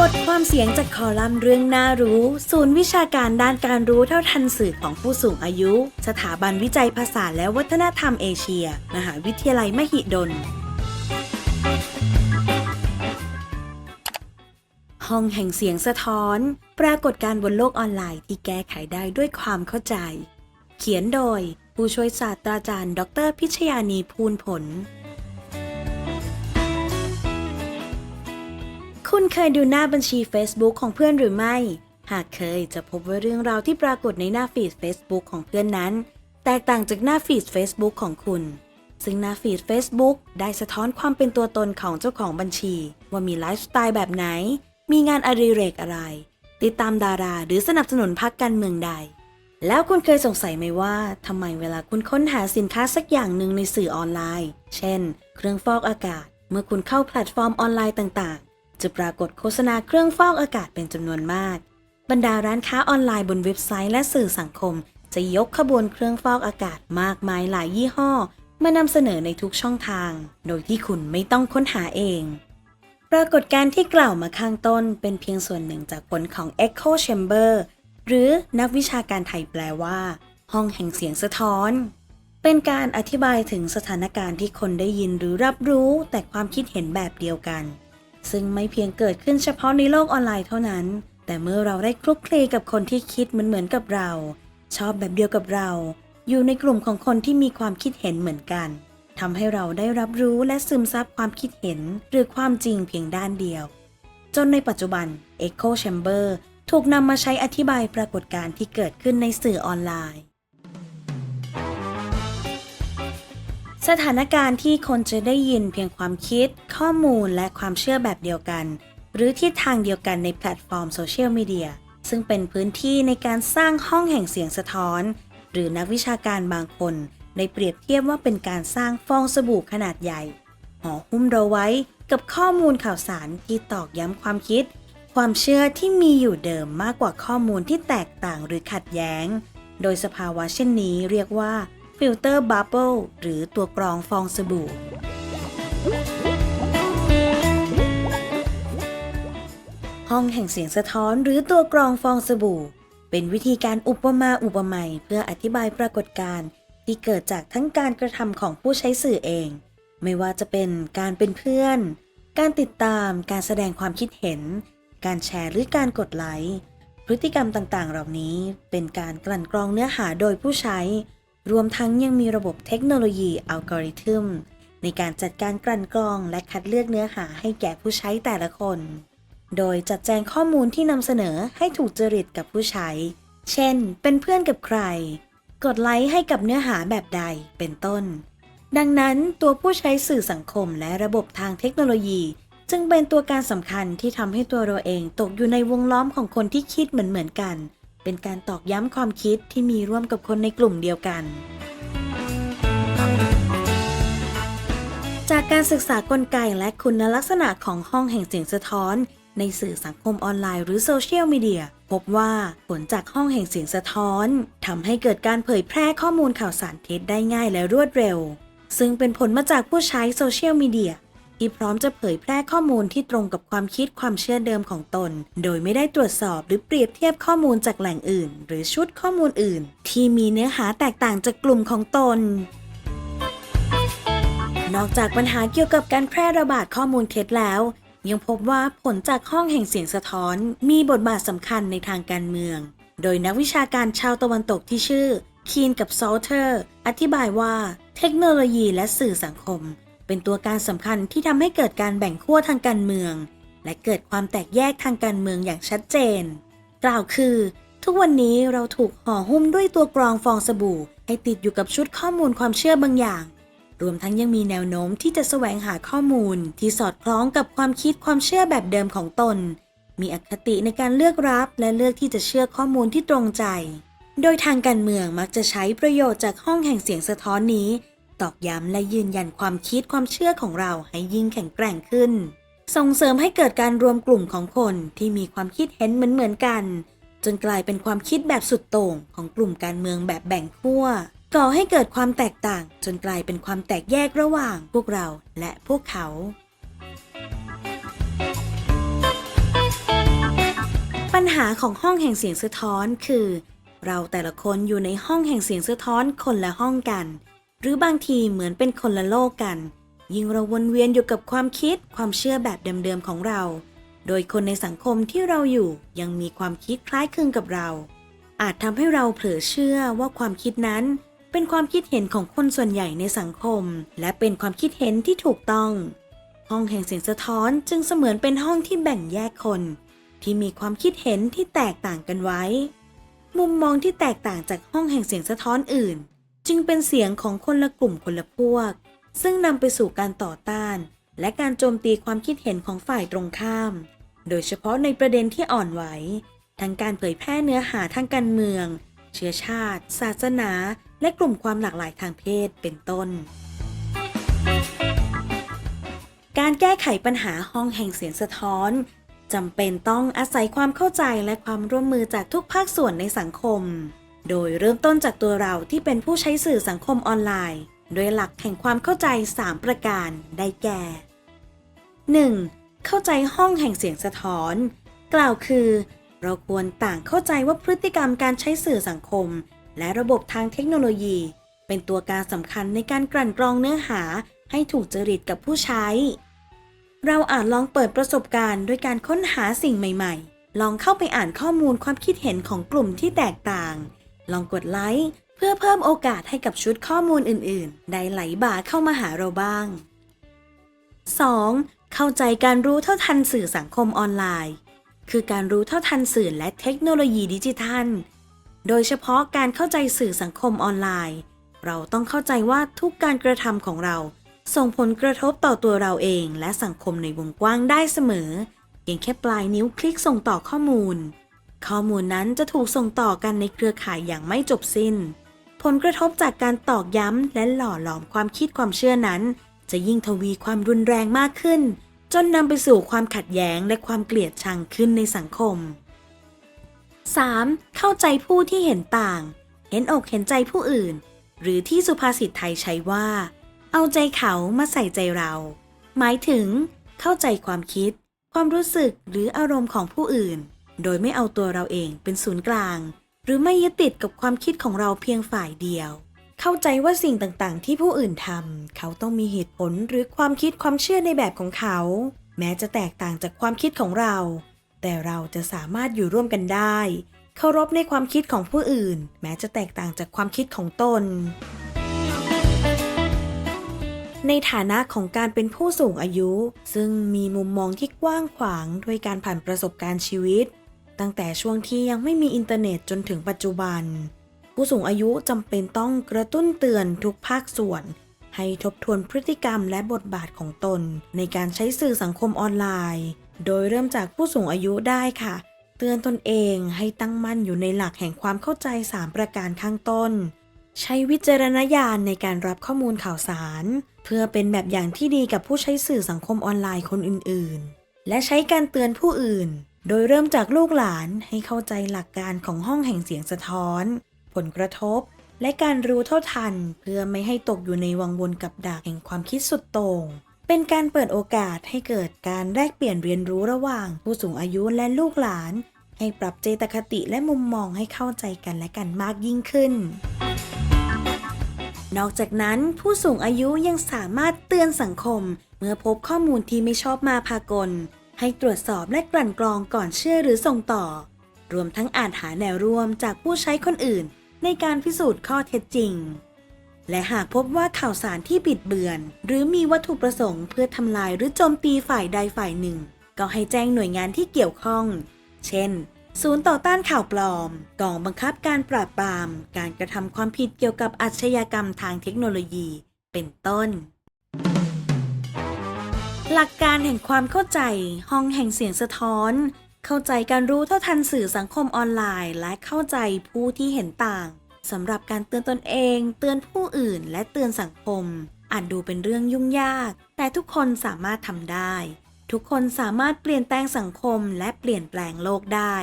บทความเสียงจากคอลัมน์เรื่องน่ารู้ ศูนย์วิชาการด้านการรู้เท่าทันสื่อของผู้สูงอายุ สถาบันวิจัยภาษาและวัฒนธรรมเอเชีย มหาวิทยาลัยมหิดล ห้องแห่งเสียงสะท้อน ปรากฏการณ์บนโลกออนไลน์ที่แก้ไขได้ด้วยความเข้าใจ เขียนโดย ผู้ช่วยศาสตราจารย์ ดร พิชยานีภูลผล คุณเคยดูหน้าบัญชี Facebook ของเพื่อนหรือไม่ หากเคยจะพบว่าเรื่องราวที่ปรากฏในหน้าฟีด Facebook ของเพื่อนนั้น แตกต่างจากหน้าฟีด Facebook ของคุณ ซึ่งหน้าฟีด Facebook ได้สะท้อนความเป็นตัวตนของเจ้าของบัญชี ว่ามีไลฟ์สไตล์แบบไหน มีงานอดิเรกอะไร ติดตามดาราหรือสนับสนุนพรรคการเมืองใด แล้วคุณเคยสงสัยไหมว่าทำไมเวลาคุณค้นหาสินค้าสักอย่างหนึ่งในสื่อออนไลน์ เช่น เครื่องฟอกอากาศ เมื่อคุณเข้าแพลตฟอร์มออนไลน์ต่างๆ จะปรากฏโฆษณาเครื่องฟอกอากาศเป็นจำนวนมาก บรรดาร้านค้าออนไลน์บนเว็บไซต์และสื่อสังคม จะยกขบวนเครื่องฟอกอากาศมากมายหลายยี่ห้อ มานำเสนอในทุกช่องทาง โดยที่คุณไม่ต้องค้นหาเอง ปรากฏการณ์ที่กล่าวมาข้างต้นเป็นเพียงส่วนหนึ่งจากผลของ Echo Chamber หรือนักวิชาการไทยแปลว่า ห้องแห่งเสียงสะท้อน เป็นการอธิบายถึงสถานการณ์ที่คนได้ยินหรือรับรู้แต่ความคิดเห็นแบบเดียวกัน ซึ่งไม่เพียงเกิดขึ้นเฉพาะในโลกออนไลน์เท่านั้น แต่เมื่อเราได้คลุกคลีกับคนที่คิดเหมือนเหมือนกับเรา ชอบแบบเดียวกับเรา อยู่ในกลุ่มของคนที่มีความคิดเห็นเหมือนกันทำให้เราได้รับรู้และซึมซับความคิดเห็นหรือความจริงเพียงด้านเดียว จนในปัจจุบัน Echo Chamber ถูกนำมาใช้อธิบายปรากฏการณ์ที่เกิดขึ้นในสื่อออนไลน์ สถานการณ์ที่คนจะได้ยินเพียงความคิด ข้อมูลและความเชื่อแบบเดียวกัน หรือทิศทางเดียวกันในแพลตฟอร์มโซเชียลมีเดียซึ่งเป็นพื้นที่ในการสร้างห้องแห่งเสียงสะท้อน หรือนักวิชาการบางคนได้เปรียบเทียบว่าเป็นการสร้างฟองสบู่ขนาดใหญ่ห่อหุ้มเราไว้กับข้อมูลข่าวสารที่ตอกย้ำความคิด ความเชื่อที่มีอยู่เดิมมากกว่าข้อมูลที่แตกต่างหรือขัดแย้ง โดยสภาวะเช่นนี้เรียกว่า ฟิลเตอร์บับเบิลหรือตัวกรองฟองสบู่ ห้องแห่งเสียงสะท้อนหรือตัวกรองฟองสบู่ เป็นวิธีการอุปมาอุปไมยเพื่ออธิบายปรากฏการณ์ที่เกิดจากทั้งการกระทำของผู้ใช้สื่อเอง ไม่ว่าจะเป็นการเป็นเพื่อน การติดตามการแสดงความคิดเห็น การแชร์หรือการกดไลค์พฤติกรรมต่างๆ เหล่านี้เป็นการกลั่นกรองเนื้อหาโดยผู้ใช้ รวมทั้งยังมีระบบเทคโนโลยีอัลกอริทึมในการจัดการกลั่นกรองและคัดเลือกเนื้อหาให้แก่ผู้ใช้แต่ละคน โดยจัดแจงข้อมูลที่นำเสนอให้ถูกจริตกับผู้ใช้ เช่น เป็นเพื่อนกับใคร กดไลค์ให้กับเนื้อหาแบบใด เป็นต้น ดังนั้นตัวผู้ใช้สื่อสังคมและระบบทางเทคโนโลยี จึงเป็นตัวการสำคัญที่ทำให้ตัวเราเองตกอยู่ในวงล้อมของคนที่คิดเหมือนเหมือนกัน เป็นการตอกย้ำความคิดที่มีร่วมกับคนในกลุ่มเดียวกัน จากการศึกษากลไกและคุณลักษณะของห้องแห่งเสียงสะท้อน ในสื่อสังคมออนไลน์หรือโซเชียลมีเดียพบว่าผลจากห้องแห่งเสียงสะท้อนทำให้เกิดการเผยแพร่ข้อมูลข่าวสารเท็จได้ง่ายและรวดเร็ว ซึ่งเป็นผลมาจากผู้ใช้โซเชียลมีเดีย ที่พร้อมจะเผยแพร่ข้อมูลที่ตรงกับความคิดความเชื่อเดิมของตน โดยไม่ได้ตรวจสอบหรือเปรียบเทียบข้อมูลจากแหล่งอื่น หรือชุดข้อมูลอื่น ที่มีเนื้อหาแตกต่างจากกลุ่มของตนนอกจากปัญหาเกี่ยวกับการแพร่ระบาดข้อมูลเท็จแล้ว ยังพบว่าผลจากห้องแห่งเสียงสะท้อน มีบทบาทสำคัญในทางการเมือง โดยนักวิชาการชาวตะวันตกที่ชื่อคีนกับซอลเทอร์ อธิบายว่า เทคโนโลยีและสื่อสังคม เป็นตัวการสำคัญที่ทำให้เกิดการแบ่งขั้วทางการเมือง และเกิดความแตกแยกทางการเมืองอย่างชัดเจน กล่าวคือ ทุกวันนี้เราถูกห่อหุ้มด้วยตัวกรองฟองสบู่ให้ติดอยู่กับชุดข้อมูลความเชื่อบางอย่าง รวมทั้งยังมีแนวโน้มที่จะแสวงหาข้อมูล ที่สอดคล้องกับความคิดความเชื่อแบบเดิมของตน มีอคติในการเลือกรับและเลือกที่จะเชื่อข้อมูลที่ตรงใจ โดยทางการเมืองมักจะใช้ประโยชน์จากห้องแห่งเสียงสะท้อนนี้ ตอกย้ำและยืนยันความคิดความเชื่อของเราให้ยิ่งแข็งแกร่งขึ้น ส่งเสริมให้เกิดการรวมกลุ่มของคนที่มีความคิดเห็นเหมือนๆกัน จนกลายเป็นความคิดแบบสุดโต่งของกลุ่มการเมืองแบบแบ่งขั้วก่อให้เกิดความแตกต่าง จนกลายเป็นความแตกแยกระหว่างพวกเราและพวกเขาปัญหาของห้องแห่งเสียงสะท้อนคือ เราแต่ละคนอยู่ในห้องแห่งเสียงสะท้อนคนละห้องกัน หรือบางทีเหมือนเป็นคนละโลกกัน ยิ่งเราวนเวียนอยู่กับความคิดความเชื่อแบบเดิมๆของเรา โดยคนในสังคมที่เราอยู่ยังมีความคิดคล้ายคลึงกับเรา อาจทำให้เราเผลอเชื่อว่าความคิดนั้นเป็นความคิดเห็นของคนส่วนใหญ่ในสังคม และเป็นความคิดเห็นที่ถูกต้อง ห้องแห่งเสียงสะท้อนจึงเสมือนเป็นห้องที่แบ่งแยกคน ที่มีความคิดเห็นที่แตกต่างกันไว้ มุมมองที่แตกต่างจากห้องแห่งเสียงสะท้อนอื่น จึงเป็นเสียงของคนละกลุ่มคนละพวก ซึ่งนำไปสู่การต่อต้าน และการโจมตีความคิดเห็นของฝ่ายตรงข้าม โดยเฉพาะในประเด็นที่อ่อนไหวทั้งการเผยแพร่เนื้อหาทางการเมือง เชื้อชาติ ศาสนา และกลุ่มความหลากหลายทางเพศเป็นต้น การแก้ไขปัญหาห้องแห่งเสียงสะท้อนจำเป็นต้องอาศัยความเข้าใจและความร่วมมือจากทุกภาคส่วนในสังคม โดยเริ่มต้นจากตัวเราที่เป็นผู้ใช้สื่อสังคมออนไลน์ โดยหลักแห่งความเข้าใจ 3 ประการได้แก่ 1. เข้าใจห้องแห่งเสียงสะท้อน กล่าวคือ เราควรต่างเข้าใจว่าพฤติกรรมการใช้สื่อสังคม และระบบทางเทคโนโลยี เป็นตัวการสำคัญในการกลั่นกรองเนื้อหาให้ถูกจริตกับผู้ใช้ เราอาจลองเปิดประสบการณ์ด้วยการค้นหาสิ่งใหม่ ๆ ลองเข้าไปอ่านข้อมูลความคิดเห็นของกลุ่มที่แตกต่าง ลองกดไลค์เพื่อเพิ่มโอกาสให้กับชุดข้อมูลอื่น ๆ ได้ไหลบ่าเข้ามาหาเราบ้าง 2. เข้าใจการรู้เท่าทันสื่อสังคมออนไลน์ คือการรู้เท่าทันสื่อและเทคโนโลยีดิจิทัล โดยเฉพาะการเข้าใจสื่อสังคมออนไลน์ เราต้องเข้าใจว่าทุกการกระทำของเรา ส่งผลกระทบต่อตัวเราเองและสังคมในวงกว้างได้เสมอ เพียงแค่ปลายนิ้วคลิกส่งต่อข้อมูล ข้อมูลนั้นจะถูกส่งต่อกันในเครือข่ายอย่างไม่จบสิ้น ผลกระทบจากการตอกย้ำและหล่อหลอมความคิดความเชื่อนั้น จะยิ่งทวีความรุนแรงมากขึ้น จนนำไปสู่ความขัดแย้งและความเกลียดชังขึ้นในสังคม 3. เข้าใจผู้ที่เห็นต่าง เห็นอกเห็นใจผู้อื่น หรือที่สุภาษิตไทยใช้ว่า เอาใจเขามาใส่ใจเรา หมายถึง เข้าใจความคิด ความรู้สึกหรืออารมณ์ของผู้อื่น โดยไม่เอาตัวเราเองเป็นศูนย์กลาง หรือไม่ยึดติดกับความคิดของเราเพียงฝ่ายเดียว เข้าใจว่าสิ่งต่างๆ ที่ผู้อื่นทำเขาต้องมีเหตุผลหรือความคิดความเชื่อในแบบของเขา แม้จะแตกต่างจากความคิดของเรา แต่เราจะสามารถอยู่ร่วมกันได้ เคารพในความคิดของผู้อื่น แม้จะแตกต่างจากความคิดของตนในฐานะของการเป็นผู้สูงอายุ ซึ่งมีมุมมองที่กว้างขวาง ด้วยการผ่านประสบการณ์ชีวิต ตั้งแต่ช่วงที่ยังไม่มีอินเทอร์เน็ตจนถึงปัจจุบัน ผู้สูงอายุจำเป็นต้องกระตุ้นเตือนทุกภาคส่วน ให้ทบทวนพฤติกรรมและบทบาทของตน ในการใช้สื่อสังคมออนไลน์ โดยเริ่มจากผู้สูงอายุได้ค่ะ เตือนตนเองให้ตั้งมั่นอยู่ในหลักแห่งความเข้าใจ 3 ประการข้างต้น ใช้วิจารณญาณในการรับข้อมูลข่าวสาร เพื่อเป็นแบบอย่างที่ดีกับผู้ใช้สื่อสังคมออนไลน์คนอื่น ๆ และใช้การเตือนผู้อื่น โดยเริ่มจากลูกหลานให้เข้าใจหลักการของห้องแห่งเสียงสะท้อน ผลกระทบ และการรู้เท่าทัน เพื่อไม่ให้ตกอยู่ในวังวนกับดักแห่งความคิดสุดโต่งเป็นการเปิดโอกาสให้เกิดการแลกเปลี่ยนเรียนรู้ระหว่าง ผู้สูงอายุและลูกหลาน ให้ปรับเจตคติและมุมมองให้เข้าใจกันและกันมากยิ่งขึ้น นอกจากนั้นผู้สูงอายุยังสามารถเตือนสังคม เมื่อพบข้อมูลที่ไม่ชอบมาพากล ให้ตรวจสอบและกลั่นกรองก่อนเชื่อหรือส่งต่อ รวมทั้งอ่านหาแนวร่วมจากผู้ใช้คนอื่น ในการพิสูจน์ข้อเท็จจริง และหากพบว่าข่าวสารที่บิดเบือน หรือมีวัตถุประสงค์เพื่อทำลายหรือโจมตีฝ่ายใดฝ่ายหนึ่ง ก็ให้แจ้งหน่วยงานที่เกี่ยวข้อง เช่น ศูนย์ต่อต้านข่าวปลอม กองบังคับการปราบปราม การกระทำความผิดเกี่ยวกับอาชญากรรมทางเทคโนโลยี เป็นต้น หลักการแห่งความเข้าใจ ห้องแห่งเสียงสะท้อน เข้าใจการรู้เท่าทันสื่อสังคมออนไลน์ และเข้าใจผู้ที่เห็นต่างสำหรับการเตือนตนเอง เตือนผู้อื่น และเตือนสังคมอาจดูเป็นเรื่องยุ่งยาก แต่ทุกคนสามารถทำได้ ทุกคนสามารถเปลี่ยนแปลงสังคมและเปลี่ยนแปลงโลกได้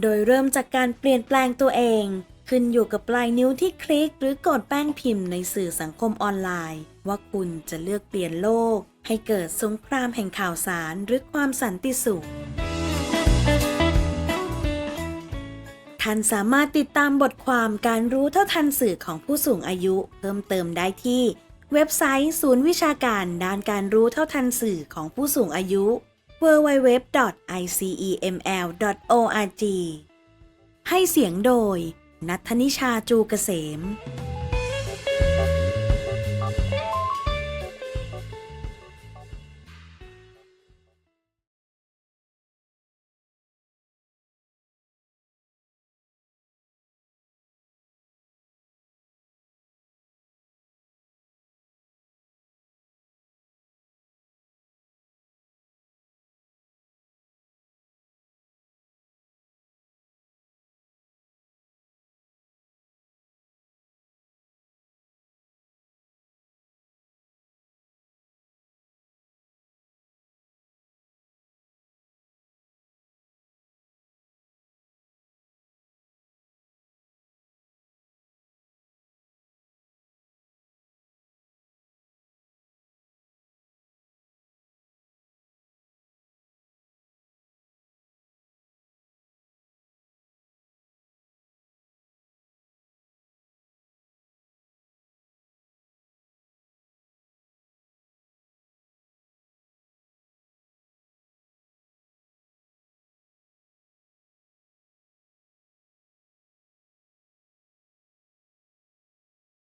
โดยเริ่มจากการเปลี่ยนแปลงตัวเอง ขึ้นอยู่กับปลายนิ้วที่คลิก หรือกดแป้นพิมพ์ในสื่อสังคมออนไลน์ ว่าคุณจะเลือกเปลี่ยนโลก ให้เกิดสงครามแห่งข่าวสารหรือความสันติสุข ท่านสามารถติดตามบทความการรู้เท่าทันสื่อของผู้สูงอายุ เพิ่มเติมได้ที่ เว็บไซต์ศูนย์วิชาการด้านการรู้เท่าทันสื่อของผู้สูงอายุ www.iceml.org ให้เสียงโดย นัทนิชาจูเกษม